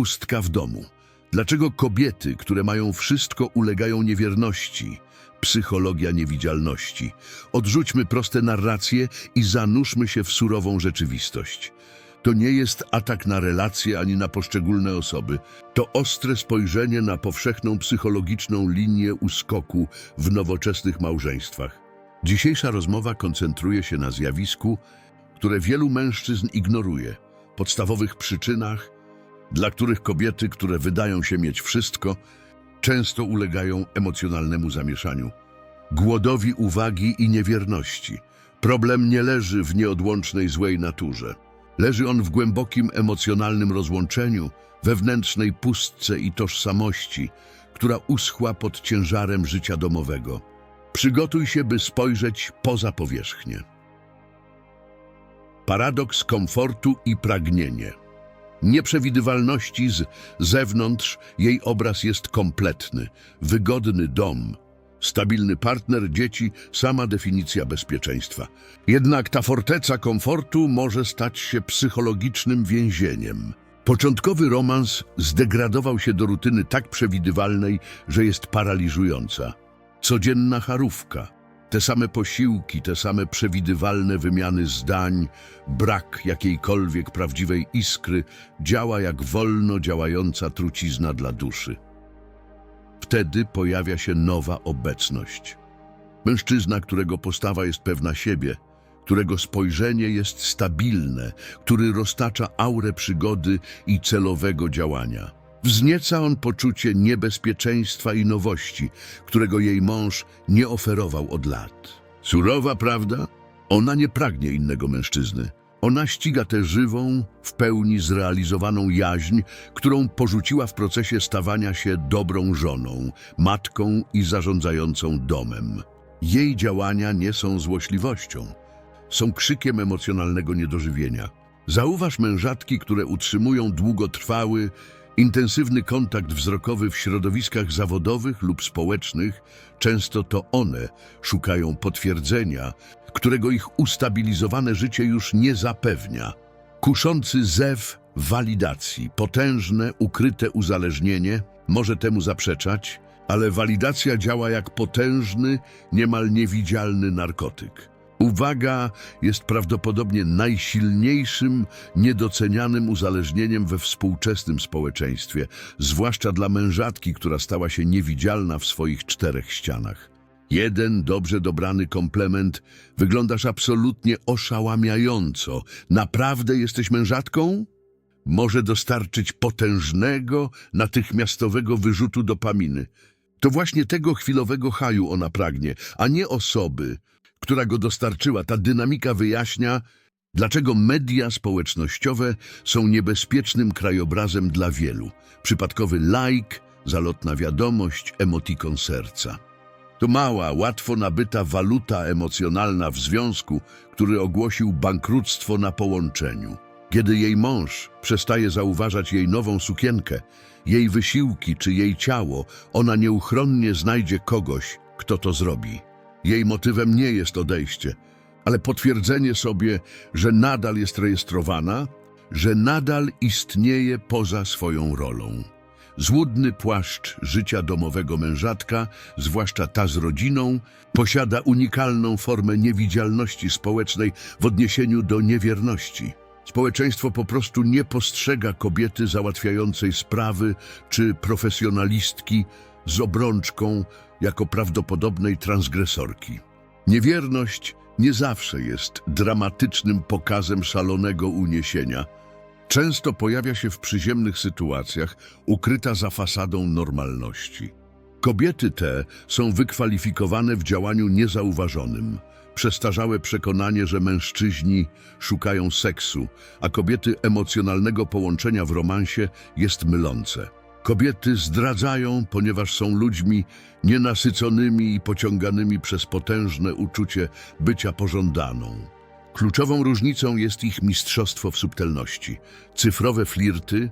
Pustka w domu. Dlaczego kobiety, które mają wszystko, ulegają niewierności? Psychologia niewidzialności. Odrzućmy proste narracje i zanurzmy się w surową rzeczywistość. To nie jest atak na relacje ani na poszczególne osoby. To ostre spojrzenie na powszechną psychologiczną linię uskoku w nowoczesnych małżeństwach. Dzisiejsza rozmowa koncentruje się na zjawisku, które wielu mężczyzn ignoruje, podstawowych przyczynach, dla których kobiety, które wydają się mieć wszystko, często ulegają emocjonalnemu zamieszaniu, głodowi uwagi i niewierności. Problem nie leży w nieodłącznej złej naturze. Leży on w głębokim emocjonalnym rozłączeniu, wewnętrznej pustce i tożsamości, która uschła pod ciężarem życia domowego. Przygotuj się, by spojrzeć poza powierzchnię. Paradoks komfortu i pragnienie. Nieprzewidywalności z zewnątrz jej obraz jest kompletny, wygodny dom, stabilny partner, dzieci, sama definicja bezpieczeństwa. Jednak ta forteca komfortu może stać się psychologicznym więzieniem. Początkowy romans zdegradował się do rutyny tak przewidywalnej, że jest paraliżująca. Codzienna charówka, te same posiłki, te same przewidywalne wymiany zdań, brak jakiejkolwiek prawdziwej iskry działa jak wolno działająca trucizna dla duszy. Wtedy pojawia się nowa obecność. Mężczyzna, którego postawa jest pewna siebie, którego spojrzenie jest stabilne, który roztacza aurę przygody i celowego działania. Wznieca on poczucie niebezpieczeństwa i nowości, którego jej mąż nie oferował od lat. Surowa prawda? Ona nie pragnie innego mężczyzny. Ona ściga tę żywą, w pełni zrealizowaną jaźń, którą porzuciła w procesie stawania się dobrą żoną, matką i zarządzającą domem. Jej działania nie są złośliwością, są krzykiem emocjonalnego niedożywienia. Zauważ mężatki, które utrzymują długotrwały, intensywny kontakt wzrokowy w środowiskach zawodowych lub społecznych. Często to one szukają potwierdzenia, którego ich ustabilizowane życie już nie zapewnia. Kuszący zew walidacji, potężne, ukryte uzależnienie może temu zaprzeczać, ale walidacja działa jak potężny, niemal niewidzialny narkotyk. Uwaga jest prawdopodobnie najsilniejszym, niedocenianym uzależnieniem we współczesnym społeczeństwie, zwłaszcza dla mężatki, która stała się niewidzialna w swoich czterech ścianach. Jeden dobrze dobrany komplement wyglądasz absolutnie oszałamiająco. Naprawdę jesteś mężatką? Może dostarczyć potężnego, natychmiastowego wyrzutu dopaminy. To właśnie tego chwilowego haju ona pragnie, a nie osoby, która go dostarczyła. Ta dynamika wyjaśnia, dlaczego media społecznościowe są niebezpiecznym krajobrazem dla wielu. Przypadkowy like, zalotna wiadomość, emotikon serca. To mała, łatwo nabyta waluta emocjonalna w związku, który ogłosił bankructwo na połączeniu. Kiedy jej mąż przestaje zauważać jej nową sukienkę, jej wysiłki czy jej ciało, ona nieuchronnie znajdzie kogoś, kto to zrobi. Jej motywem nie jest odejście, ale potwierdzenie sobie, że nadal jest rejestrowana, że nadal istnieje poza swoją rolą. Złudny płaszcz życia domowego mężatka, zwłaszcza ta z rodziną, posiada unikalną formę niewidzialności społecznej w odniesieniu do niewierności. Społeczeństwo po prostu nie postrzega kobiety załatwiającej sprawy czy profesjonalistki z obrączką jako prawdopodobnej transgresorki. Niewierność nie zawsze jest dramatycznym pokazem szalonego uniesienia. Często pojawia się w przyziemnych sytuacjach, ukryta za fasadą normalności. Kobiety te są wykwalifikowane w działaniu niezauważonym. Przestarzałe przekonanie, że mężczyźni szukają seksu, a kobiety emocjonalnego połączenia w romansie jest mylące. Kobiety zdradzają, ponieważ są ludźmi nienasyconymi i pociąganymi przez potężne uczucie bycia pożądaną. Kluczową różnicą jest ich mistrzostwo w subtelności. Cyfrowe flirty,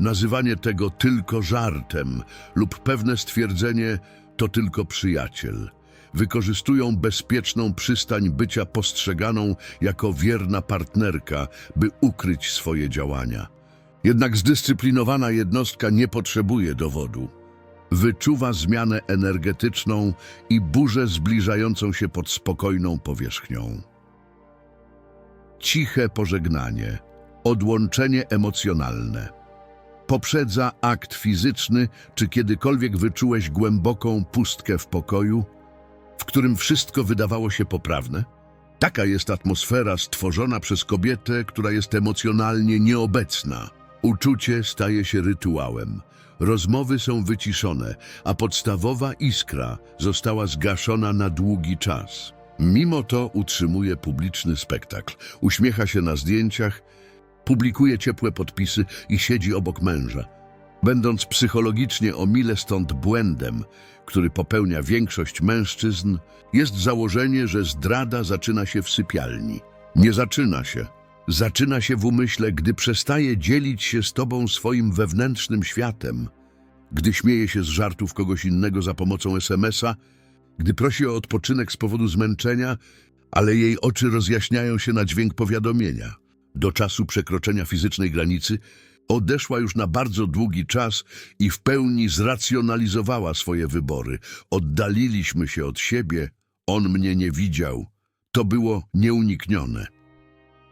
nazywanie tego tylko żartem lub pewne stwierdzenie to tylko przyjaciel. Wykorzystują bezpieczną przystań bycia postrzeganą jako wierna partnerka, by ukryć swoje działania. Jednak zdyscyplinowana jednostka nie potrzebuje dowodu. Wyczuwa zmianę energetyczną i burzę zbliżającą się pod spokojną powierzchnią. Ciche pożegnanie, odłączenie emocjonalne. Poprzedza akt fizyczny, czy kiedykolwiek wyczułeś głęboką pustkę w pokoju, w którym wszystko wydawało się poprawne? Taka jest atmosfera stworzona przez kobietę, która jest emocjonalnie nieobecna. Uczucie staje się rytuałem. Rozmowy są wyciszone, a podstawowa iskra została zgaszona na długi czas. Mimo to utrzymuje publiczny spektakl. Uśmiecha się na zdjęciach, publikuje ciepłe podpisy i siedzi obok męża. Będąc psychologicznie o mile stąd błędem, który popełnia większość mężczyzn, jest założenie, że zdrada zaczyna się w sypialni. Nie zaczyna się. Zaczyna się w umyśle, gdy przestaje dzielić się z tobą swoim wewnętrznym światem, gdy śmieje się z żartów kogoś innego za pomocą SMS-a, gdy prosi o odpoczynek z powodu zmęczenia, ale jej oczy rozjaśniają się na dźwięk powiadomienia. Do czasu przekroczenia fizycznej granicy odeszła już na bardzo długi czas i w pełni zracjonalizowała swoje wybory. Oddaliliśmy się od siebie, on mnie nie widział. To było nieuniknione.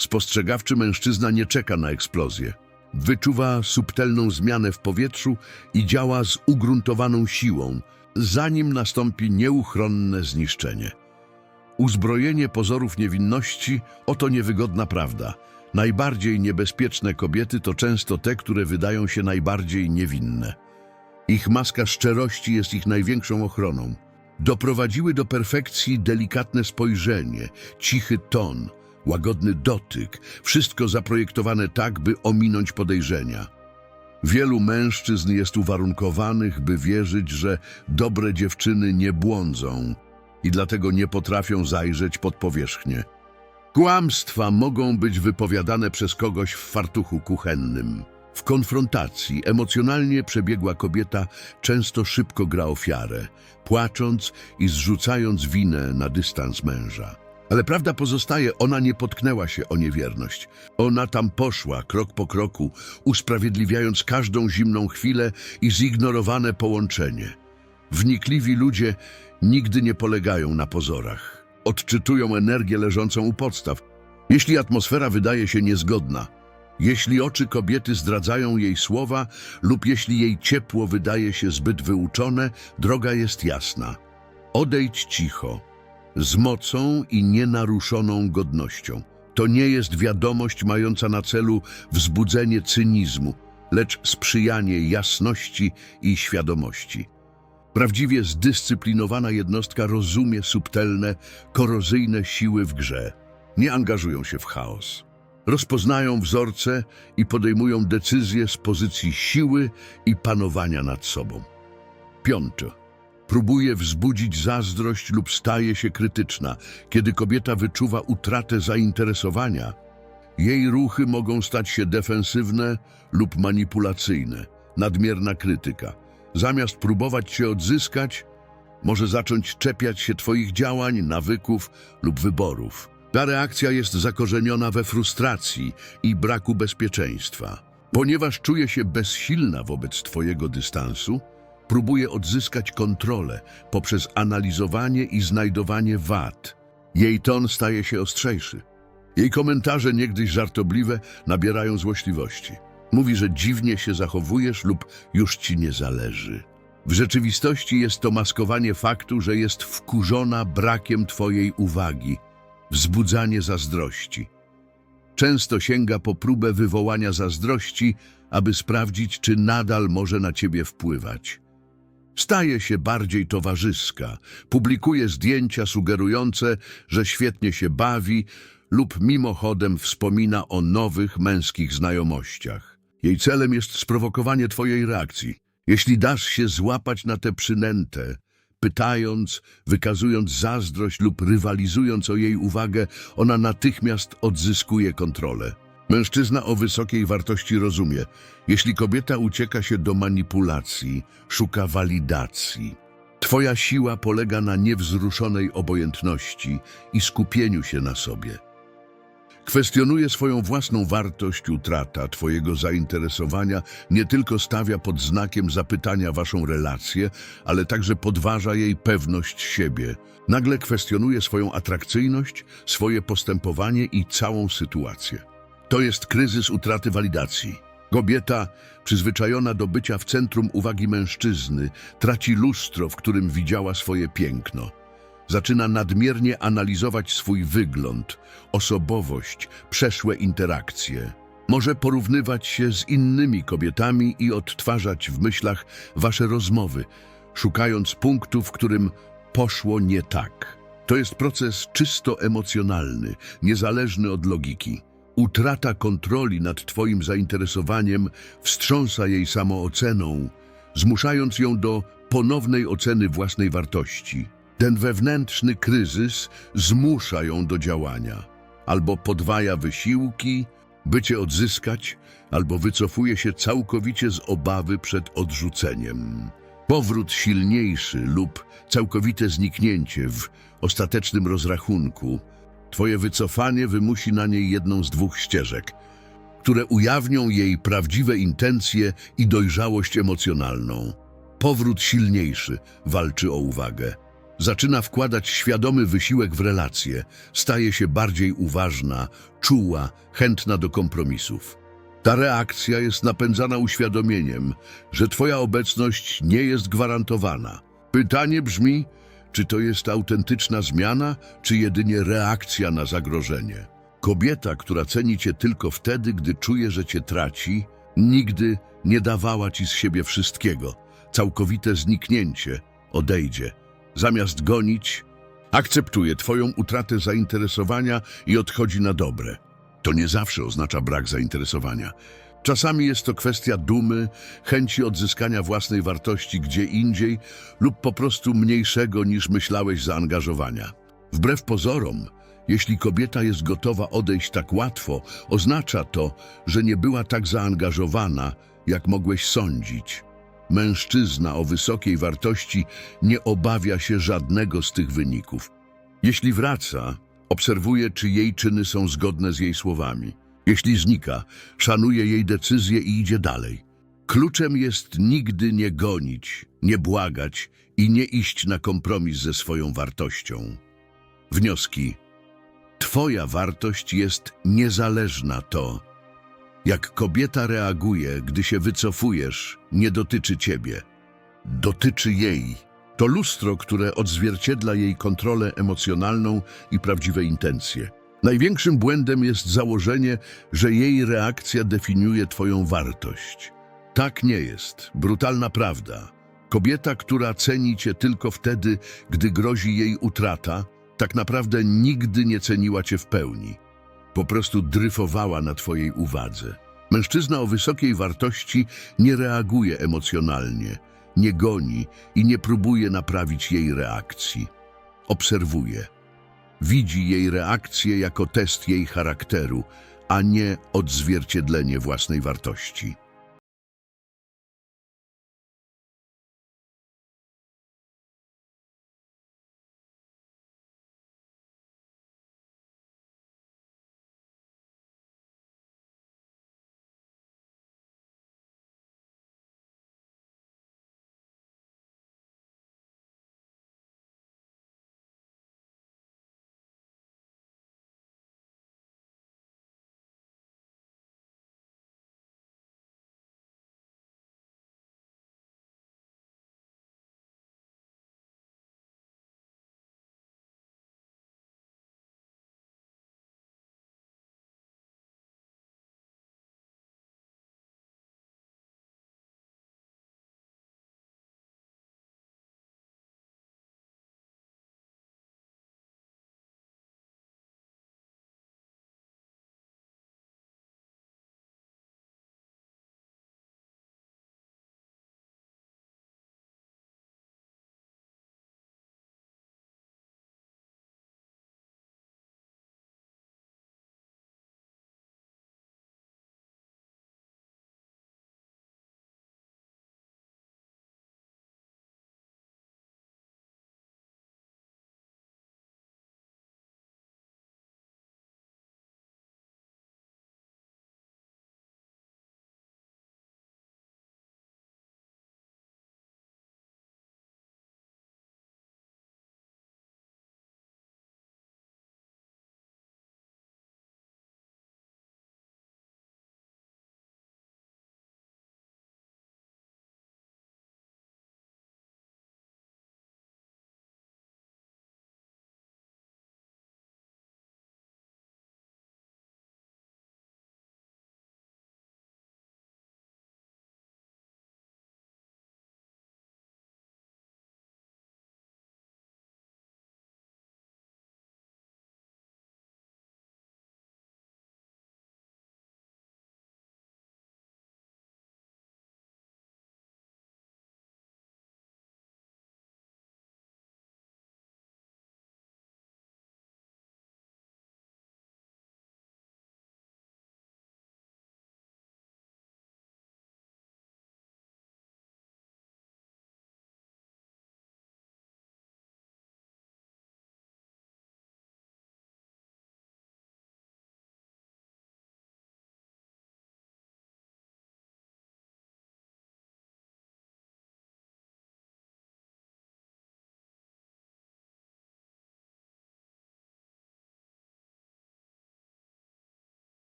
Spostrzegawczy mężczyzna nie czeka na eksplozję. Wyczuwa subtelną zmianę w powietrzu i działa z ugruntowaną siłą, zanim nastąpi nieuchronne zniszczenie. Uzbrojenie pozorów niewinności oto niewygodna prawda. Najbardziej niebezpieczne kobiety to często te, które wydają się najbardziej niewinne. Ich maska szczerości jest ich największą ochroną. Doprowadziły do perfekcji delikatne spojrzenie, cichy ton, łagodny dotyk, wszystko zaprojektowane tak, by ominąć podejrzenia. Wielu mężczyzn jest uwarunkowanych, by wierzyć, że dobre dziewczyny nie błądzą i dlatego nie potrafią zajrzeć pod powierzchnię. Kłamstwa mogą być wypowiadane przez kogoś w fartuchu kuchennym. W konfrontacji emocjonalnie przebiegła kobieta często szybko gra ofiarę, płacząc i zrzucając winę na dystans męża. Ale prawda pozostaje, ona nie potknęła się o niewierność. Ona tam poszła, krok po kroku, usprawiedliwiając każdą zimną chwilę i zignorowane połączenie. Wnikliwi ludzie nigdy nie polegają na pozorach. Odczytują energię leżącą u podstaw. Jeśli atmosfera wydaje się niezgodna, jeśli oczy kobiety zdradzają jej słowa lub jeśli jej ciepło wydaje się zbyt wyuczone, droga jest jasna. Odejdź cicho, z mocą i nienaruszoną godnością. To nie jest wiadomość mająca na celu wzbudzenie cynizmu, lecz sprzyjanie jasności i świadomości. Prawdziwie zdyscyplinowana jednostka rozumie subtelne, korozyjne siły w grze. Nie angażują się w chaos. Rozpoznają wzorce i podejmują decyzje z pozycji siły i panowania nad sobą. Piąte. Próbuje wzbudzić zazdrość lub staje się krytyczna. Kiedy kobieta wyczuwa utratę zainteresowania, jej ruchy mogą stać się defensywne lub manipulacyjne. Nadmierna krytyka. Zamiast próbować się odzyskać, może zacząć czepiać się Twoich działań, nawyków lub wyborów. Ta reakcja jest zakorzeniona we frustracji i braku bezpieczeństwa. Ponieważ czuje się bezsilna wobec Twojego dystansu, próbuje odzyskać kontrolę poprzez analizowanie i znajdowanie wad. Jej ton staje się ostrzejszy. Jej komentarze, niegdyś żartobliwe, nabierają złośliwości. Mówi, że dziwnie się zachowujesz lub już ci nie zależy. W rzeczywistości jest to maskowanie faktu, że jest wkurzona brakiem twojej uwagi, wzbudzanie zazdrości. Często sięga po próbę wywołania zazdrości, aby sprawdzić, czy nadal może na ciebie wpływać. Staje się bardziej towarzyska, publikuje zdjęcia sugerujące, że świetnie się bawi lub mimochodem wspomina o nowych męskich znajomościach. Jej celem jest sprowokowanie twojej reakcji. Jeśli dasz się złapać na tę przynętę, pytając, wykazując zazdrość lub rywalizując o jej uwagę, ona natychmiast odzyskuje kontrolę. Mężczyzna o wysokiej wartości rozumie, jeśli kobieta ucieka się do manipulacji, szuka walidacji. Twoja siła polega na niewzruszonej obojętności i skupieniu się na sobie. Kwestionuje swoją własną wartość, utrata Twojego zainteresowania nie tylko stawia pod znakiem zapytania Waszą relację, ale także podważa jej pewność siebie. Nagle kwestionuje swoją atrakcyjność, swoje postępowanie i całą sytuację. To jest kryzys utraty walidacji. Kobieta, przyzwyczajona do bycia w centrum uwagi mężczyzny, traci lustro, w którym widziała swoje piękno. Zaczyna nadmiernie analizować swój wygląd, osobowość, przeszłe interakcje. Może porównywać się z innymi kobietami i odtwarzać w myślach wasze rozmowy, szukając punktu, w którym poszło nie tak. To jest proces czysto emocjonalny, niezależny od logiki. Utrata kontroli nad Twoim zainteresowaniem wstrząsa jej samooceną, zmuszając ją do ponownej oceny własnej wartości. Ten wewnętrzny kryzys zmusza ją do działania. Albo podwaja wysiłki, by Cię odzyskać, albo wycofuje się całkowicie z obawy przed odrzuceniem. Powrót silniejszy lub całkowite zniknięcie w ostatecznym rozrachunku. Twoje wycofanie wymusi na niej jedną z dwóch ścieżek, które ujawnią jej prawdziwe intencje i dojrzałość emocjonalną. Powrót silniejszy walczy o uwagę. Zaczyna wkładać świadomy wysiłek w relacje, staje się bardziej uważna, czuła, chętna do kompromisów. Ta reakcja jest napędzana uświadomieniem, że Twoja obecność nie jest gwarantowana. Pytanie brzmi, czy to jest autentyczna zmiana, czy jedynie reakcja na zagrożenie. Kobieta, która ceni Cię tylko wtedy, gdy czuje, że Cię traci, nigdy nie dawała Ci z siebie wszystkiego. Całkowite zniknięcie odejdzie. Zamiast gonić, akceptuje Twoją utratę zainteresowania i odchodzi na dobre. To nie zawsze oznacza brak zainteresowania. Czasami jest to kwestia dumy, chęci odzyskania własnej wartości gdzie indziej lub po prostu mniejszego niż myślałeś zaangażowania. Wbrew pozorom, jeśli kobieta jest gotowa odejść tak łatwo, oznacza to, że nie była tak zaangażowana, jak mogłeś sądzić. Mężczyzna o wysokiej wartości nie obawia się żadnego z tych wyników. Jeśli wraca, obserwuje, czy jej czyny są zgodne z jej słowami. Jeśli znika, szanuje jej decyzję i idzie dalej. Kluczem jest nigdy nie gonić, nie błagać i nie iść na kompromis ze swoją wartością. Wnioski. Twoja wartość jest niezależna to, jak kobieta reaguje, gdy się wycofujesz, nie dotyczy ciebie. Dotyczy jej. To lustro, które odzwierciedla jej kontrolę emocjonalną i prawdziwe intencje. Największym błędem jest założenie, że jej reakcja definiuje twoją wartość. Tak nie jest. Brutalna prawda. Kobieta, która ceni cię tylko wtedy, gdy grozi jej utrata, tak naprawdę nigdy nie ceniła cię w pełni. Po prostu dryfowała na twojej uwadze. Mężczyzna o wysokiej wartości nie reaguje emocjonalnie, nie goni i nie próbuje naprawić jej reakcji. Obserwuje. Widzi jej reakcję jako test jej charakteru, a nie odzwierciedlenie własnej wartości.